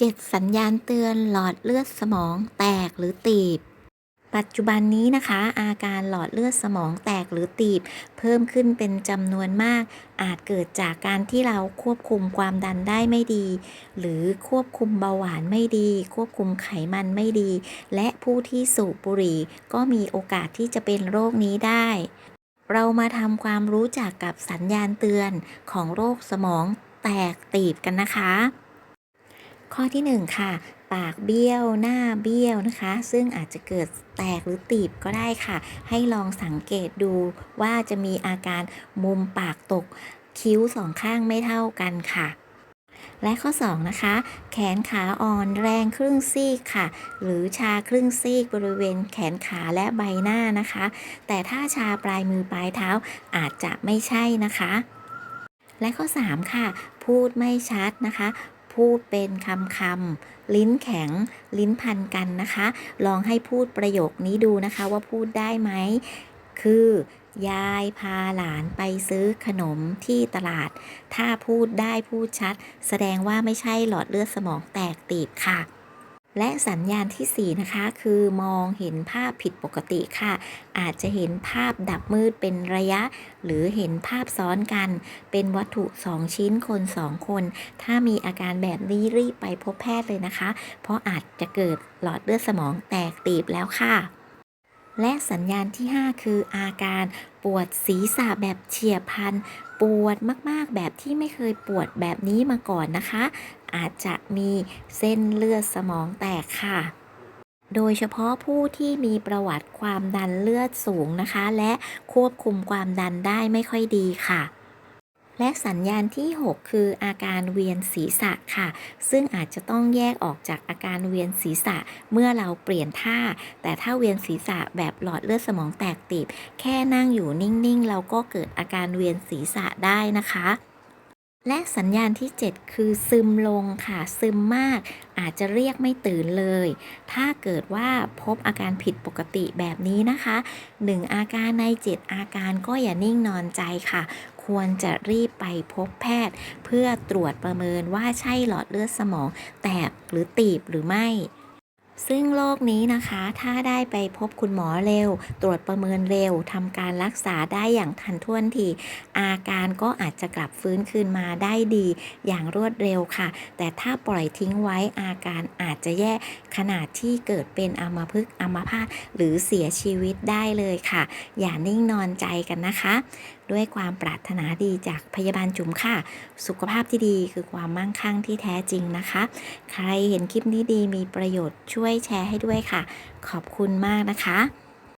7 สัญญาณเตือนหลอดเลือดสมองแตกหรือตีบ ปัจจุบันนี้นะคะ อาการหลอดเลือดสมองแตกหรือตีบ เพิ่มขึ้นเป็นจำนวนมาก อาจเกิดจากการที่เราควบคุมความดันได้ไม่ดี หรือควบคุมเบาหวานไม่ดี ควบคุมไขมันไม่ดี และผู้ที่สูบบุหรี่ ก็มีโอกาสที่จะเป็นโรคนี้ได้เรามาทำความรู้จักกับสัญญาณเตือนของโรคสมองแตกตีบกันนะคะ ข้อที่ 1 ค่ะ ปากเบี้ยวหน้าเบี้ยวนะคะ ซึ่งอาจจะเกิดแตกหรือตีบก็ได้ค่ะ ให้ลองสังเกตดูว่าจะมีอาการมุมปากตกคิ้วสองข้างไม่เท่ากันค่ะและข้อ 2 นะคะ แขนขาอ่อนแรงครึ่งซีกค่ะ หรือชาครึ่งซีกบริเวณแขนขาและใบหน้านะคะ แต่ถ้าชาปลายมือปลายเท้าอาจจะไม่ใช่นะคะ และข้อ 3 ค่ะ พูดไม่ชัดนะคะ พูดเป็นคำคำลิ้นแข็ง ลิ้นพันกันนะคะ ลองให้พูดประโยคนี้ดูนะคะว่าพูดได้ไหม คือยายพาหลานไปซื้อขนมที่ตลาด ถ้าพูดได้พูดชัด แสดงว่าไม่ใช่หลอดเลือดสมองแตกตีบค่ะ และสัญญาณทีสี่ 4 นะคะ คือมองเห็นภาพผิดปกติค่ะ อาจจะเห็นภาพดับมืดเป็นระยะ หรือเห็นภาพซ้อนกัน เป็นวัตถุ 2 ชิ้นคน 2 คน ถ้ามีอาการแบบนี้รีบไปพบแพทย์เลยนะคะ เพราะอาจจะเกิดหลอดเลือดสมองแตกตีบแล้วค่ะและสัญญาณที่ 5 คืออาการปวดศีรษะแบบเฉียบพลัน ปวดมากๆแบบที่ไม่เคยปวดแบบนี้มาก่อนนะคะ อาจจะมีเส้นเลือดสมองแตกค่ะ โดยเฉพาะผู้ที่มีประวัติความดันเลือดสูงนะคะ และควบคุมความดันได้ไม่ค่อยดีค่ะและสัญญาณที่ 6 คืออาการเวียนศีรษะค่ะ ซึ่งอาจจะต้องแยกออกจากอาการเวียนศีรษะเมื่อเราเปลี่ยนท่า แต่ถ้าเวียนศีรษะแบบหลอดเลือดสมองแตกตีบ แค่นั่งอยู่นิ่ง ๆ เราก็เกิดอาการเวียนศีรษะได้นะคะ และสัญญาณที่ 7 คือซึมลงค่ะ ซึมมาก อาจจะเรียกไม่ตื่นเลย ถ้าเกิดว่าพบอาการผิดปกติแบบนี้นะคะ 1 อาการใน 7 อาการก็อย่านิ่งนอนใจค่ะ ควรจะรีบไปพบแพทย์ เพื่อตรวจประเมินว่าใช่หลอดเลือดสมอง แตกหรือตีบหรือไม่ ซึ่งโรคนี้นะคะ ถ้าได้ไปพบคุณหมอเร็ว ตรวจประเมินเร็วทำการรักษาได้อย่างทันท่วงที อาการก็อาจจะกลับฟื้นคืนมาได้ดีอย่างรวดเร็วค่ะ แต่ถ้าปล่อยทิ้งไว้อาการอาจจะแย่ขนาดที่เกิดเป็นอัมพฤกษ์อัมพาตหรือเสียชีวิตได้เลยค่ะ อย่านิ่งนอนใจกันนะคะ ด้วยความปรารถนาดีจากพยาบาลจุ๋มค่ะ สุขภาพที่ดีคือความมั่งคั่งที่แท้จริงนะคะ ใครเห็นคลิปนี้ดีมีประโยชน์ช่วยแชร์ให้ด้วยค่ะ ขอบคุณมากนะคะ